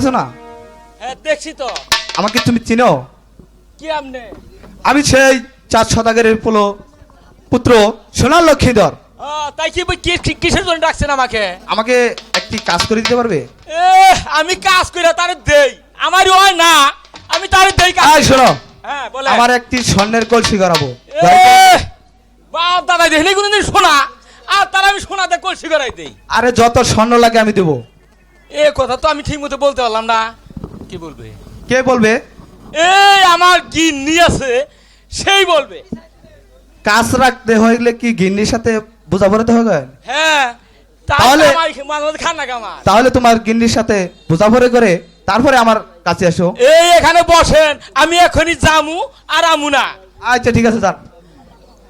পারছ না? হ্যাঁ দেখছি তো। আমাকে তুমি চিনো? কি আমনে? আমি সেই চার সদাগরের পোলো পুত্র সোনার লক্ষ্মীধর। তাই কি কিসের জন্য ডাকছেন আমাকে? আমাকে একটি কাজ করে দিতে পারবে? আমি কাজ করে তারে দেই। আমার হয় না আমি তারে দেই কাজ। আয় শোনো। হ্যাঁ বলে আমার একটি স্বর্ণের কলসি করাবো বাপ দাদা দেখলি কোনদিন শোনা আর তার আমি শোনাতে কলসি করাই দেই। আরে যত স্বর্ণ লাগে আমি দেবো। এ কথা তো আমি ঠিক মতো বলতে পারলাম না। কি বলবে? কে বলবে? এই আমার গিন্নি আছে সেই বলবে। কাজ রাখতে হইলে কি গিন্নির সাথে বোঝাপড়াতে হবে? হ্যাঁ তাহলে- তাহলে তোমার গিন্নির সাথে বোঝা বোঝাপড়ে করে তারপরে আমার কাছে আসো। এই এখানে বসেন আমি এখনই জামু আর আমু না। আচ্ছা ঠিক আছে যান।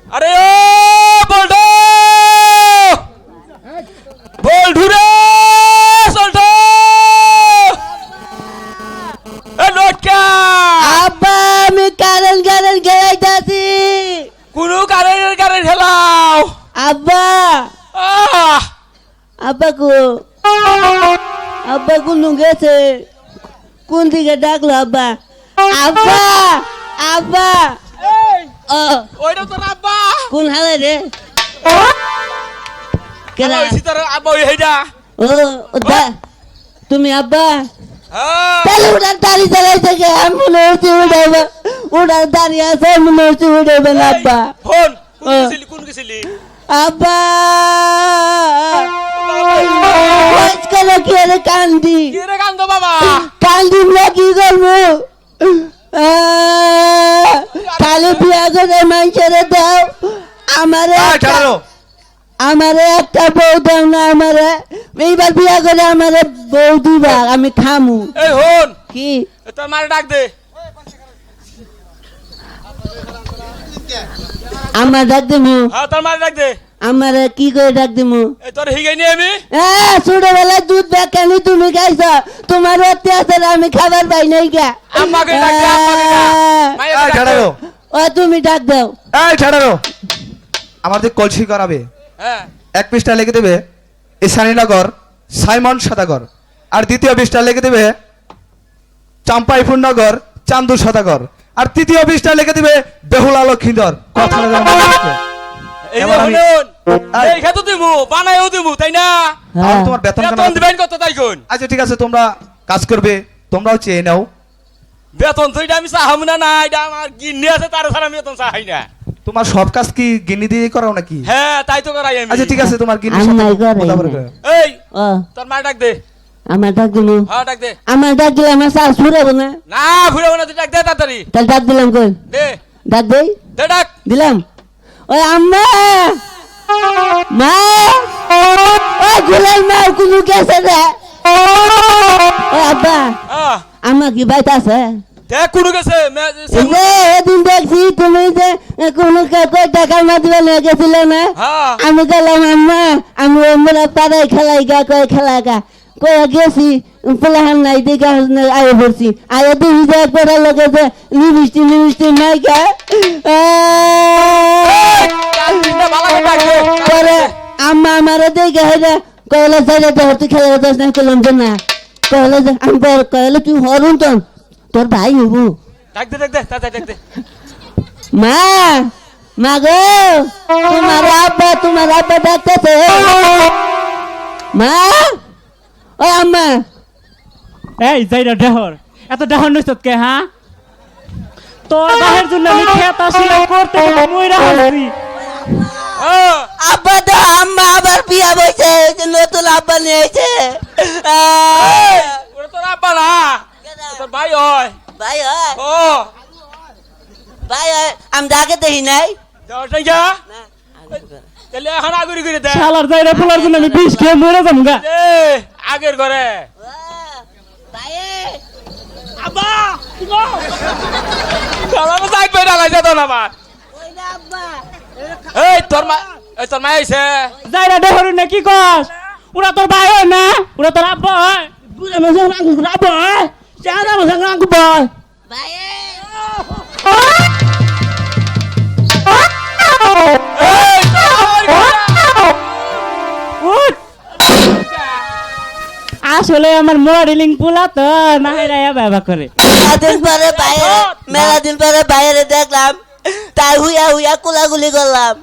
আরে ও বল্টু বল্টু রে সল্টু আব্বা আমি কারেন কারেন খেলাইতাছি। কোন খেলাও আব্বা আব্বা কো আব্বা কোন গেছে? কোন দিকে ডাকলো আব্বা? আব্বা আব্বা। ওইটা তোর আব্বা। কোন হালে রে? কেনা তোর আব্বা ওই হেডা ও ও, দা- তুমি আব্বা? তাহলে ওটার দাড়ি চালাইছে কে আমি মনে হচ্ছে উঠাইবা ওটার দাড়ি আছে মনে হচ্ছে আব্বা। ফোন কোন গেছিলি আব্বা। আজকাল কি আরে কান্দি। কি রে কান্দ বাবা? কান্দি না কি করব খালি বিয়া করে মানুষের দাও। আমারে। আমারে একটা বউ দাও না আমারে। এইবার বিয়া করে আমারে বউ দিবা আমি খামু। এই হন কি? তোর মারে ডাক দে। আমার ডাক দিমু। হ্যাঁ তোর মারে ডাক দে। আমারে কি করে ডাক দিমু? এই তোর হিগাই নিয়ে আমি হ্যাঁ ছোটবেলায় দুধ বেকানি তুমি খাইছ? তোমার অত্যাচার আমি খাবার পাই নাই গা। আম্মাকে ডাক দে আম্মাকে ডাক। দে। ও তুমি ডাক দাও। এই ছাড়ো আমার যে কলসি করাবে। হ্যাঁ। এক পৃষ্ঠা লিখে দেবে ঈশানীনগর সাইমন সদাগর। আর দ্বিতীয় পৃষ্ঠা লিখে দেবে চাম্পাইপুর নগর চান্দু সদাগর। আর তৃতীয় পৃষ্ঠা লিখে দেবে বেহুলা লক্ষিন্দর কথা আচ্ছা ঠিক আছে তোমরা কাজ করবে তোমরাও চেয়ে নাও। বেতন তো এটা আমি চাহাম না না এটা আমার গিন্নি আছে তার ছাড়া আমি বেতন চাহাই না। তোমার সব কাজ কি গিনি দিয়ে করাও নাকি? হ্যাঁ তাই তো করাই আমি। আচ্ছা ঠিক আছে তোমার গিনি নাই করাই না। এই তোর মার ডাক দে। আমার ডাক দিমু হ্যাঁ ডাক দে। আমার ডাক দিলে আমার শ্বাস ফুরাবো না। না ঘুরে না তুই ডাক দে তাড়াতাড়ি। তাহলে ডাক দিলাম কই? দে। ডাক দেই? দে ডাক। দিলাম। ওই আম্মা! মা! ও গুলাল মা কোনো গেছে রে ও আব্বা হ্যাঁ। আম্মা কি বাইতে আছে? দেখ কোন গেছে। মে- এই যে এদিন দেখছি তুমি যে কোনো টাকার মাধ্যমে নিয়ে গেছিলে না? হ্যাঁ। আমি গেলাম আম্মা আমি আমরা পাড়ায় খেলাই গা কয় খেলা গা? কয়ে গেছি পোলাহান নাই দেখে আয়ে পড়ছি। আয়ে দেখি যে পড়া লোকে যে নাই গা। পরে আম্মা আমারে দেখে হেরে কয়লা সাইডে তো তুই খেলা যাস না করলাম যে না। কয়লা যে আমি কয়লা তুই হরুন তোর ভাই হবু ডাক দে ডাক দে ডাক দে। মা মা গো তোমার আব্বা তোমার আব্বা ডাকতেছে। মা ও আম্মা। এই যাইরা ডেহর এত ডেহর নইছত কে হ্যাঁ তোর বাহের জন্য আমি খেত আসিলাম করতে মইরা হাসি আব্বা তো আম্মা আবার বিয়া বইছে এই যে নতুন আব্বা নিয়েছে। তোর আব্বা না তোর ভাই হয়। ভাই হয়? ও। ভাই আমি ডাকে দেখি নাই। তাহলে এখন আগুরি করে দে। শালার যাইরা পোলার জন্য আমি বিষ খেয়ে মরে যাম গা। আগের ঘরে। ভাই আব্বা আমার সাইড পেয়ে ডালাইছে তো না আমার আব্বা। এই তোর মা এই তোর মা আইছে। যাইরা ডেহর না কি কস? ওরা তোর ভাই হয় না? ওরা তোর আব্বা হয়? বুঝে মজা আব্বা হয়? চাঁদা মজা আব্বা হয়? ভাই আসলে আমার মডেলিং পোলা তো না রায়া বাবা করে। দিন পরে বাইরে মেলা দিন পরে বাইরে দেখলাম তাই হুইয়া হুইয়া কুলাগুলি করলাম।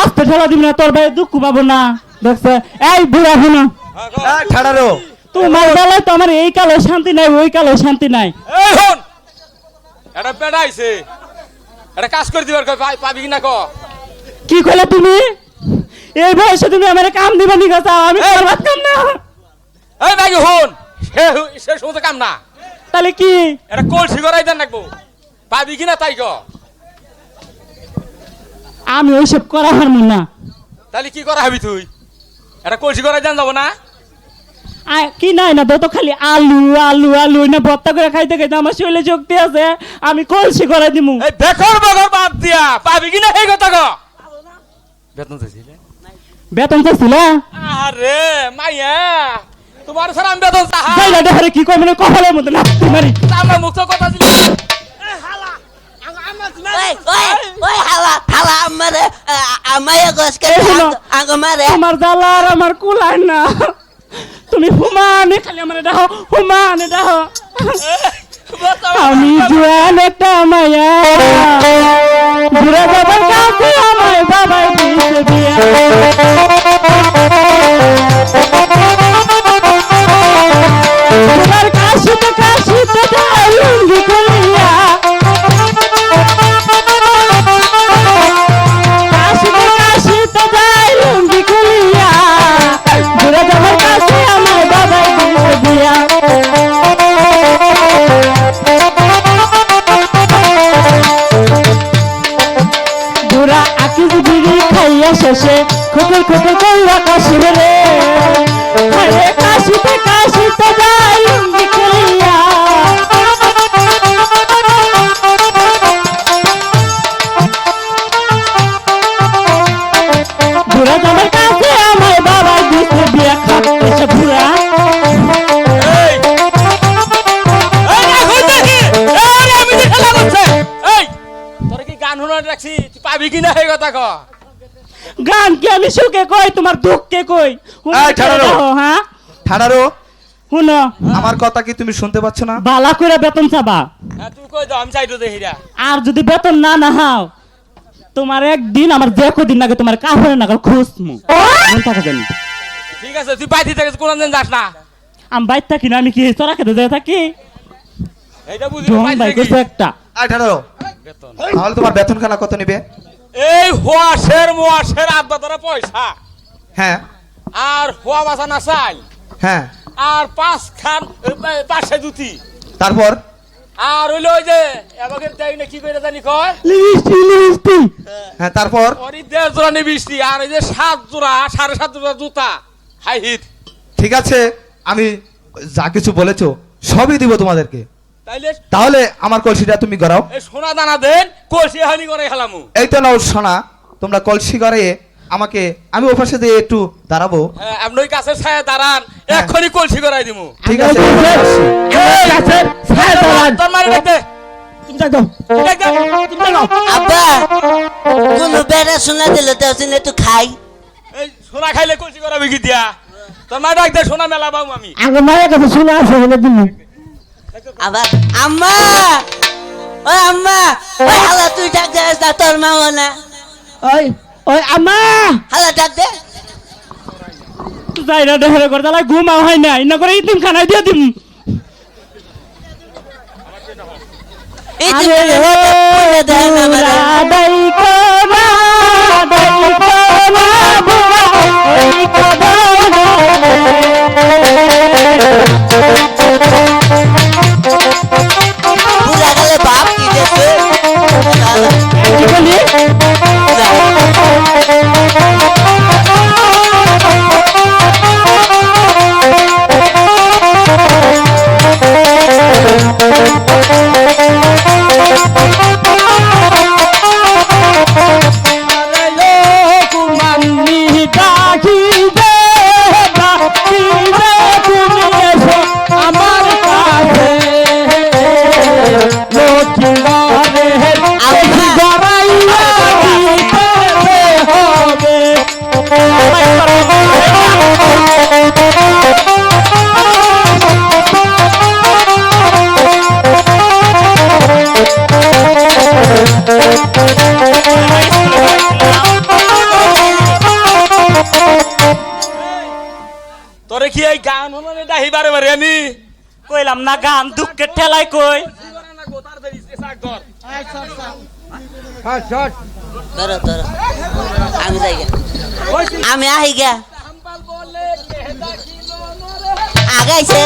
আসতে ঠেলা দিবি না তোর ভাই দুঃখ পাবো না। দেখছে এই বুড়া শুনো। এই ঠাড়ারো তোমার বেলায় তো আমার এই কালো শান্তি নাই ওই কালো শান্তি নাই। এই হন এটা পেড়াইছে। এটা কাজ করে দিবার কই পাবি কিনা ক? কি কইলে তুমি? এই বয়সে তুমি আমার কাম দিবা নি কথা আমি! করবার কাম না। এই নাকি হন সে সে সমস্ত কাম না। তাহলে কি? এটা কলসি করাই দেন রাখব। পাবি কিনা তাই ক? আমি ওইসব করা হারমু না। তাহলে কি করা হবি তুই? এটা কলসি করাই দেন যাব না? কি নাই না তো খালি আলু আলু আলু না ভর্তা করে খাইতে খাইতে আমার শরীরে শক্তি আছে আমি কলসি করে দিমু বেকর বেকর বাদ দিয়া পাবি কিনা এই কথা ক? বেতন চাইছিলে? বেতন চাইছিল? আরে মাইয়া তোমার স্যার আমি বেতন চাহা যাই না দেখে কি কই মানে কপালের মধ্যে না মারি। আমার মুখ তো কথা ছিল আমারে কুলায় না। তুমি হুমানে খালি আমার ডাহ হুমানে ডাহ আমি জোয়ান একটা মায়া। বুড়া বাবার কাছে আমার বাবার দিয়েছে বিয়া বুড়া আকি দিদি খাইয়া শেষে খোকর খোকর কইরা কাশি আরে কাশিতে কাশিতে যাই গান রাখছি তুই পাবি কিনা এই কথা ক। গান কি আমি সুখে কই তোমার দুঃখে কই? এই, ঠাড়ারো। হ্যাঁ? ঠাড়ারো শুনো আমার কথা কি তুমি শুনতে পাচ্ছ না? বালা করে বেতন চাবা। হ্যাঁ তুই কই দাও আমি চাইতো দেখিরা আর যদি বেতন না না হাও তোমার একদিন আমার যে কদিন লাগে তোমার কাপড়ের নাগাল খুঁজমু। মনে থাকে জানি। ঠিক আছে তুই বাইতে থেকে কোন দিন যাস না। আমি বাইর থাকি না আমি কি তোরা খেতে যাই থাকি? এইটা বুঝি ঢং বাইতে বাই থেকে। করছে একটা। এই ঠাড়ারো তাহলে তোমার বেতন খানা কত নিবে? এই হোয়াশের মোয়াশের আব্বা তোরা পয়সা। হ্যাঁ। আর হোয়া বাসা না চাই। হ্যাঁ। আর পাঁচ খান পাঁচশো জুতি। তারপর? আর হইল ওই যে এবারে দেয় না কি করে জানি কয়? লিস্টি লিস্টি। হ্যাঁ তারপর? ওরই দেড় জোড়া নিবিষ্টি আর ওই যে সাত জোড়া সাড়ে সাত জোড়া জুতা। High heel. ঠিক আছে আমি যা কিছু বলেছ সবই দিব তোমাদেরকে। তাহলে আমার কলসিটা তুমি গড়াও। এই সোনা দানা দেন কলসি হানি করে খেলামু এই তো নাও সোনা তোমরা কলসি করে আমাকে আমি ও পাশে দিয়ে একটু দাঁড়াবো। হ্যাঁ, আপনি কাছে ছায়া দাঁড়ান হ্যাঁ। এক্ষুনি কলসি করাই দিমু। ঠিক আছে ছায়া দাঁড়ান। তোর মারি দেখতে। আব্বা কোন বেড়া দিল তো তুই খাই। এই সোনা খাইলে কলসি করাবি কি দিয়া? তোর মা ডাক দে সোনা মেলা বাবু আমি। আগে মায়ের কাছে বলে দিমু আবার আম্মা! ওই আম্মা! ওই হালা তুই ডাক দে না তোর মা না ওই ওই আমা হালা ডাক দে। যাই না দেহরে করে তাহলে ঘুমাও হয় না ইনা করে ইতিম খানাই দিয়ে দিম। ও দেয় না আমারে। রাধাই কোনা এই গান হলো ডাহি বারে বারে আমি কইলাম, না, গান দুঃখে ঠেলাই কই? আমি যাই। আমি আহি গা আগাইছে।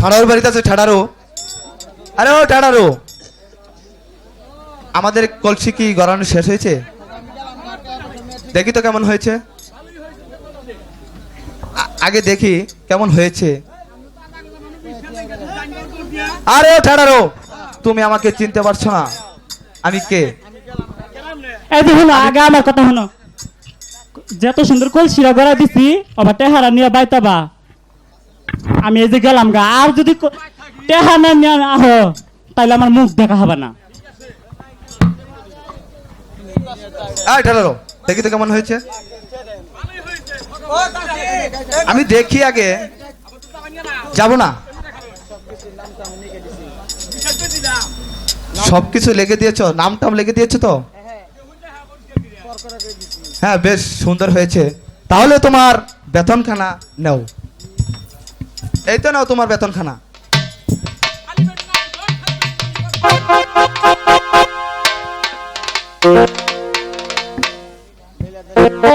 ঠাড়ার বাড়িতে আছে ঠাড়ারো। আরে ও ঠাড়ারো। আমাদের কলসি কি গড়ানো শেষ হয়েছে? দেখি তো কেমন হয়েছে। আগে দেখি কেমন হয়েছে। আরে ও ঠাড়ারো তুমি আমাকে চিনতে পারছ না। আমি কে? এই শুনো আগে আমার কথা শুনো। যত সুন্দর কলসিরা গড়া দিছি আবার টেহারা নিয়ে বাইতাবা। আমি এই যে গেলাম গা, আর যদি টেহা না নিয়ে আহো, তাইলে আমার মুখ দেখা হবে না। দেখি তো কেমন হয়েছে। আমি দেখি আগে, যাব না। সবকিছু লেগে দিয়েছ নাম টাম লিখে দিয়েছ তো? হ্যাঁ বেশ সুন্দর হয়েছে। তাহলে তোমার বেতনখানা নেও। এই তো নাও তোমার বেতনখানা।